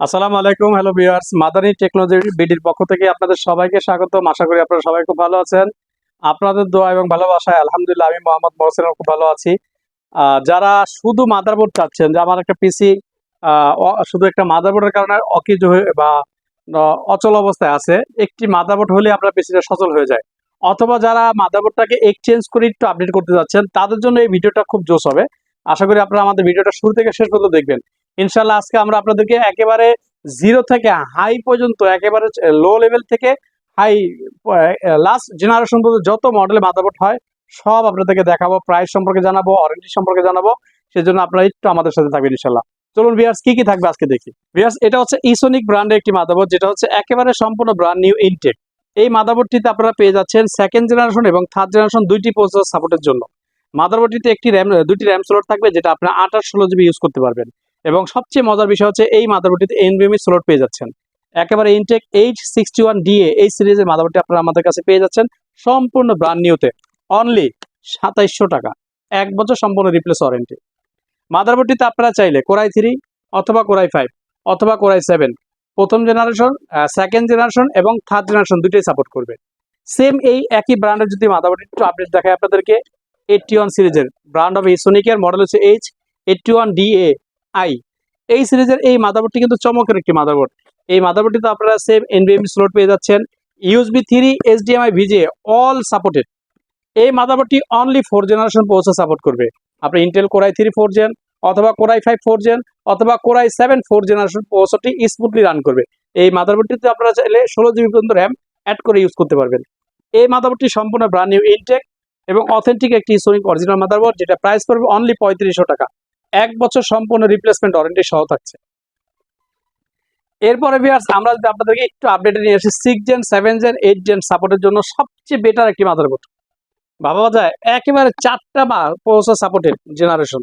আসসালামু আলাইকুম hello viewers Madani technology বিডির পক্ষ থেকে আপনাদের সবাইকে স্বাগতম। আশা করি আপনারা সবাই খুব ভালো আছেন। আপনাদের দোয়া এবং ভালোবাসায় আলহামদুলিল্লাহ আমি মোহাম্মদ মহসিন খুব ভালো আছি। যারা শুধু মাদারবোর্ড চাচ্ছেন যে আমার একটা পিসি শুধু একটা মাদারবোর্ডের কারণে অকিজ হয়ে বা অচল অবস্থায় আছে, একটি মাদারবোর্ড হলে আপনার পিসিটা সচল হয়ে যায়। অথবা যারা মাদারবোর্ডটাকে এক্সচেঞ্জ করে একটু আপডেট করতে যাচ্ছেন, তাদের জন্য এই ভিডিওটা খুব জোশ হবে। আশা করি আপনারা আমাদের ভিডিওটা শুরু থেকে শেষ পর্যন্ত দেখবেন। ইনশাল্লাহ আজকে আমরা আপনাদেরকে একেবারে জিরো থেকে হাই পর্যন্ত, একেবারে লো লেভেল থেকে হাই লাস্ট জেনারেশন পর্যন্ত যত মডেলের মাদারবোর্ড হয়, সব আপনাদেরকে দেখাবো প্রাইস সম্পর্কে জানাব ওয়ারেন্টি সম্পর্কে জানাব, সেজন্য আপনারা একটু আমাদের সাথে থাকবেন ইনশাল্লাহ চলুন ভিয়ার্স কি কি থাকবে আজকে দেখি। ভিয়ার্স এটা হচ্ছে ইসোনিক ব্র্যান্ডের একটি মাদারবোর্ড যেটা হচ্ছে একেবারে সম্পূর্ণ ব্র্যান্ড নিউ ইনটেক এই মাদারবোর্ডটিতে আপনারা পেয়ে যাচ্ছেন সেকেন্ড জেনারেশন এবং থার্ড জেনারেশন দুইটি প্রসেসর সাপোর্টের জন্য। মাদারবোর্ডটিতে একটি র্যাম দুটি র্যাম স্লট থাকবে যেটা আপনারা আঠাশ ষোলো জিবি ইউজ করতে পারবেন। এবং সবচেয়ে মজার বিষয় হচ্ছে এই মাদারবোর্ডটিতে এনভিএমই স্লট পেয়ে যাচ্ছেন। একেবারে intact H sixty one DA এই সিরিজের মাদারবোর্ডটি আপনারা আমাদের কাছে পেয়ে যাচ্ছেন সম্পূর্ণ ব্র্যান্ড নিউতে অনলি সাতাইশশো টাকা। এক বছর সম্পূর্ণ রিপ্লেস ওয়ারেন্টি মাদারবোর্ডটিতে আপনারা চাইলে কোরাই থ্রি অথবা কোরাই ফাইভ অথবা কোরাই সেভেন প্রথম জেনারেশন সেকেন্ড জেনারেশন এবং থার্ড জেনারেশন দুটোই সাপোর্ট করবে। সেম এই একই ব্র্যান্ডের যদি মাদারবোর্ড একটু আপডেট দেখায় আপনাদেরকে এইটটি ওয়ান সিরিজের ব্র্যান্ড অফ ইসোনিকের মডেল হচ্ছে H eighty one DA I এই সিরিজের এই মাদারবোর্ডটি কিন্তু চমকের একটি মাদারবোর্ড এই মাদারবোর্ডটিতে আপনারা সেম এনবিএমই স্লট পেয়ে যাচ্ছেন USB three HDMI VGA all supported এই মাদারবোর্ডটি অনলি ফোর জেনারেশন পৌঁছে সাপোর্ট করবে। আপনি Intel core i three four gen অথবা core i five four gen অথবা core i seven four generation পৌঁছটি smoothly run করবে। এই মাদারবোর্ডটিতে আপনারা চাইলে ষোলো জিবি পর্যন্ত র্যাম অ্যাড করে ইউজ করতে পারবেন। এই মাদারবোর্ডটি সম্পূর্ণ ব্র্যান্ড নিউ ইনটেক এবং অথেন্টিক একটি সোনিক অরিজিনাল মাদারবোর্ড যেটা প্রাইস পড়বে অনলি পঁয়ত্রিশশো টাকা। এক বছর সম্পূর্ণ রিপ্লেসমেন্ট ওয়ারেন্টি সহ থাকছে। এরপরে ভিউয়ার্স আমরা যদি আপনাদেরকে একটু আপডেট নিয়ে আসি six gen seven gen eight gen সাপোর্টের জন্য সবচেয়ে বেটার একটি মাদারবোর্ড ভাবা যায়, একেবারে চারটা বা প্রসেসর সাপোর্টেড জেনারেশন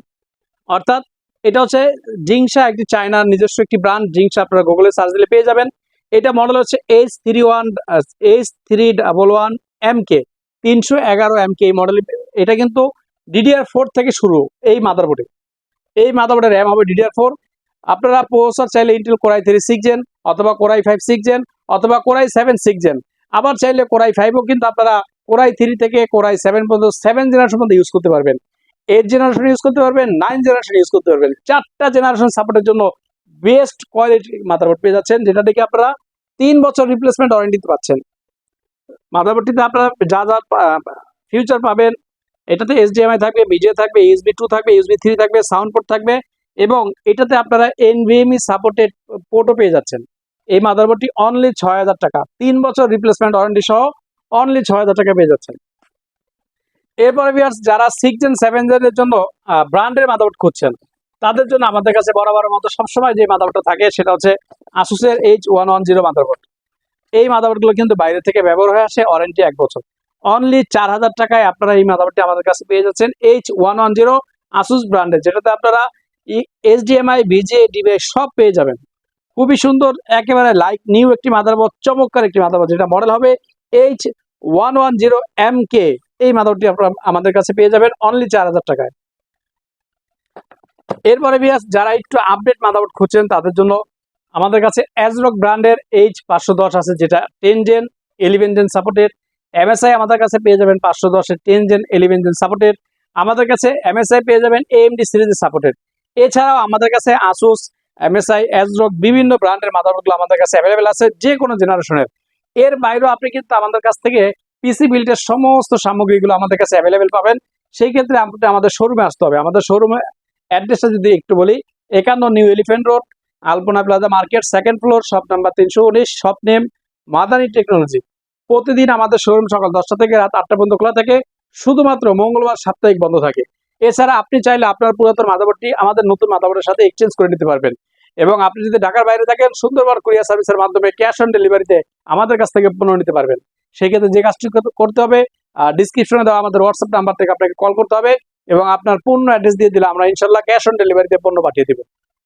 অর্থাৎ এটা হচ্ছে জিংসা একটি চায়নার নিজস্ব একটি ব্র্যান্ড জিংসা আপনারা গুগলে সার্চ দিলে পেয়ে যাবেন। এটা মডেল হচ্ছে H three one H three double one M K তিনশো এগারো এম কে এই মডেল এটা কিন্তু ডিডিআর ফোর থেকে শুরু এই মাদার মাদারবোর্ডে এই মাদারবোর্ডের র্যাম হবে ডিডিআর ফোর আপনারা প্রসেসর চাইলে Intel core i three gen অথবা core i five six gen অথবা কোরাই সেভেন জেন আবার চাইলে কোরাই ফাইভও কিন্তু আপনারা কোরাই থ্রি থেকে কোরাই সেভেন পর্যন্ত সেভেন জেনারেশন পর্যন্ত ইউজ করতে পারবেন। এইট জেনারেশন ইউজ করতে পারবেন নাইন জেনারেশন ইউজ করতে পারবেন। চারটা জেনারেশন সাপোর্টের জন্য বেস্ট কোয়ালিটি মাদারবোর্ড পেয়ে যাচ্ছেন, যেটা থেকে আপনারা তিন বছর রিপ্লেসমেন্ট ওয়ারেন্টি পাচ্ছেন। মাদারবোর্ডটিতে আপনারা যা যা ফিউচার পাবেন, এটাতে এইচডিএমআই থাকবে বিজে থাকবে ইউএসবি টু থাকবে ইউএসবি থ্রি থাকবে সাউন্ড পোর্ট থাকবে এবং এটাতে আপনারা এনভিএমই সাপোর্টেড পোর্টও পেয়ে যাচ্ছেন। এই মাদারবোর্ডটি অনলি ছয় হাজার টাকা, তিন বছর রিপ্লেসমেন্ট ওয়ারেন্টি সহ অনলি ছয় হাজার টাকা পেয়ে যাচ্ছেন। এরপরে ভিউয়ার্স যারা সিক্স জেন সেভেন জেনের জন্য ব্র্যান্ডের মাদারবোর্ড খুঁজছেন, তাদের জন্য আমাদের কাছে বরাবরের মতো সবসময় যে মাদারবোর্ডটা থাকে সেটা হচ্ছে আসুসের H one one zero motherboard. এই মাদারবোর্ডগুলো কিন্তু বাইরে থেকে ব্যবহার হয়ে আসে ওয়ারেন্টি এক বছর। অনলি চার হাজার টাকায় আপনারা এই মাদারবোর্ডটি আমাদের কাছে পেয়ে যাচ্ছেন। H one one zero Asus ব্র্যান্ডের যেটাতে আপনারা এইচডিএমআই ভিজে ডিভাইস সব পেয়ে যাবেন। খুবই সুন্দর, একেবারে লাইক নিউ একটি মাদারবোর্ড, চমৎকার একটি মাদারবোর্ড, যেটা মডেল হবে H one one zero M K এই মাদারবোর্ডটি আপনারা আমাদের কাছে পেয়ে যাবেন অনলি চার হাজার টাকায়। এরপরে বিয়াস, যারা একটু আপডেট মাদারবোর্ড খুঁজছেন, তাদের জন্য আমাদের কাছে অ্যাজরক ব্র্যান্ডের এইচ পাঁচশো দশ আছে, যেটা ten gen eleven gen supported MSI আমাদের কাছে পেয়ে যাবেন পাঁচশো দশের ten gen eleven gen supported আমাদের কাছে এমএসআই পেয়ে যাবেন এএমডি সিরিজের সাপোর্টেড এছাড়াও আমাদের কাছে আসুস এমএসআই অ্যাজরক বিভিন্ন ব্র্যান্ডের মাদারবোর্ডগুলো আমাদের কাছে অ্যাভেলেবেল আছে যে কোনো জেনারেশনের এর বাইরেও আপনি কিন্তু আমাদের কাছ থেকে পিসি বিল্ডের সমস্ত সামগ্রীগুলো আমাদের কাছে অ্যাভেলেবেল পাবেন। সেই ক্ষেত্রে আপনি আমাদের শোরুমে আসতে হবে। আমাদের শোরুমে অ্যাড্রেসটা যদি একটু বলি, একান্ন New Elephant Road Alpana plaza market second floor shop number তিনশো উনিশ শপ নেম মাদানি টেকনোলজি প্রতিদিন আমাদের শোরুম সকাল দশটা থেকে রাত আটটা পর্যন্ত খোলা থাকে, শুধুমাত্র মঙ্গলবার সাপ্তাহিক বন্ধ থাকে। এছাড়া আপনি চাইলে আপনার পুরাতন মাদাবোর্ডটি আমাদের নতুন মাদাবোর্ডের সাথে এক্সচেঞ্জ করে নিতে পারবেন। এবং আপনি যদি ঢাকার বাইরে থাকেন, সুন্দরবন কুরিয়ার সার্ভিসের মাধ্যমে ক্যাশ অন ডেলিভারিতে আমাদের কাছ থেকে পণ্য নিতে পারবেন। সেই ক্ষেত্রে যে কাজটি করতে হবে ডিসক্রিপশনে দেওয়া আমাদের হোয়াটসঅ্যাপ নাম্বার থেকে আপনাকে কল করতে হবে এবং আপনার পূর্ণ অ্যাড্রেস দিয়ে দিলে আমরা ইনশাল্লাহ ক্যাশ অন ডেলিভারিতে পণ্য পাঠিয়ে দিব।